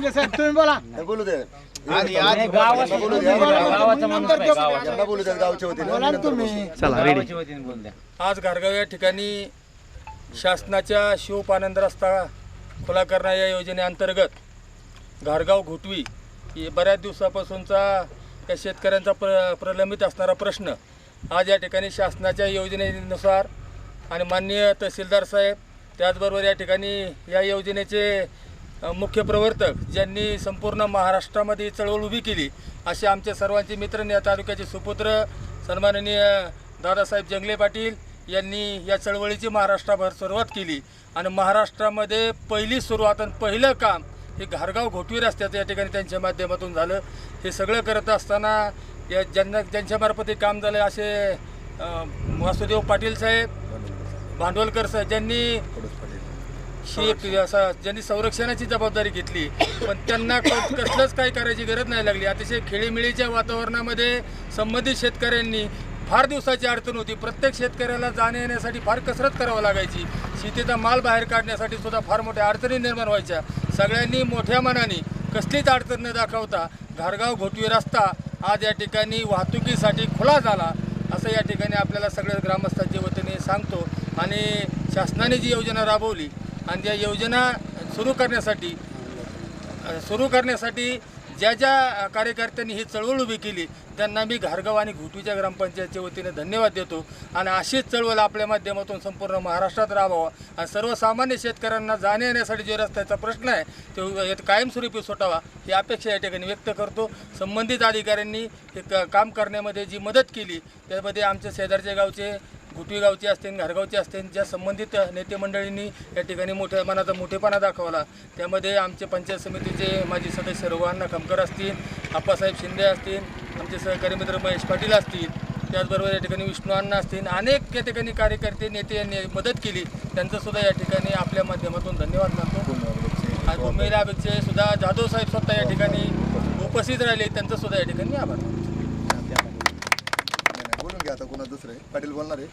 शिंदे साहेब तुम्ही बोला. बोलू दे. आणि आज बोलू. गावाचा. यांना बोलू बोला ना गावाच्या वतीने द्या. घारगाव या ठिकाणी शासनाच्या शिवपानंद रस्ता खुला करणं या योजनेअंतर्गत घारगाव घुटवी ही बऱ्याच दिवसापासूनचा या शेतकऱ्यांचा प्र प्रलंबित असणारा प्रश्न आज या ठिकाणी शासनाच्या योजनेनुसार आणि माननीय तहसीलदार साहेब त्याचबरोबर या ठिकाणी या योजनेचे मुख्य प्रवर्तक ज्यांनी संपूर्ण महाराष्ट्रामध्ये ही चळवळ उभी केली असे आमचे सर्वांचे मित्र या तालुक्याचे सुपुत्र सन्माननीय दादासाहेब जंगले पाटील यांनी या चळवळीची महाराष्ट्राभर सुरुवात केली. आणि महाराष्ट्रामध्ये पहिली सुरुवात आणि पहिलं काम हे घारगाव घोटवी रस्त्याचं या ठिकाणी त्यांच्या माध्यमातून झालं. हे सगळं करत असताना या ज्यांना ज्यांच्यामार्फत हे काम झालं असे वासुदेव पाटील साहेब भांडवलकर साहेब ज्यांनी ही एक असा ज्यांनी संरक्षणाची जबाबदारी घेतली पण त्यांना कसलंच काही करायची गरज नाही लागली. अतिशय खेळीमिळीच्या वातावरणामध्ये संबंधित शेतकऱ्यांनी फार दिवसाची अडचण होती. प्रत्येक शेतकऱ्याला जाण्या येण्यासाठी फार कसरत करावं लागायची. शेतीचा माल बाहेर काढण्यासाठी सुद्धा फार मोठ्या अडचणी निर्माण व्हायच्या. सगळ्यांनी मोठ्या मनाने कसलीच अडचण न दाखवता घारगाव घोटवी रस्ता आज या ठिकाणी वाहतुकीसाठी खुला झाला असं या ठिकाणी आपल्याला सगळ्या ग्रामस्थांच्या वतीने सांगतो. आणि शासनाने जी योजना राबवली आणि त्या योजना सुरू करण्यासाठी सुरू करण्यासाठी ज्या ज्या कार्यकर्त्यांनी ही चळवळ उभी केली त्यांना मी घारगाव आणि घुटवीच्या ग्रामपंचायतच्या वतीने धन्यवाद देतो. आणि अशीच चळवळ आपल्या माध्यमातून संपूर्ण महाराष्ट्रात राबवा. आणि सर्वसामान्य शेतकऱ्यांना जाण्या येण्यासाठी जो रस्त्याचा प्रश्न आहे तो यात कायमस्वरूपी सुटावा ही अपेक्षा या ठिकाणी व्यक्त करतो. संबंधित अधिकाऱ्यांनी हे क- काम करण्यामध्ये जी मदत केली त्यामध्ये आमच्या शेजारच्या गावचे घुटवी गावचे असतील घरगावचे असतील ज्या संबंधित नेते मंडळींनी या ठिकाणी मोठ्या मनाचा मोठेपणा दाखवला त्यामध्ये आमचे पंचायत समितीचे माजी सदस्य रघुअण्णा खमकर असतील आप्पासाहेब शिंदे असतील आमचे सहकारी मित्र महेश पाटील असतील त्याचबरोबर या ठिकाणी विष्णू अण्णा असतील अनेक या ठिकाणी कार्यकर्ते नेते यांनी मदत केली. त्यांचं सुद्धा या ठिकाणी आपल्या माध्यमातून धन्यवाद मानतो. महिला अपेक्षे. सुद्धा जाधव साहेब स्वतः या ठिकाणी उपस्थित राहिले त्यांचं सुद्धा या ठिकाणी आभार मानतो. बोलून घ्या आता कोणा दुसरे. पाटील बोलणार आहे.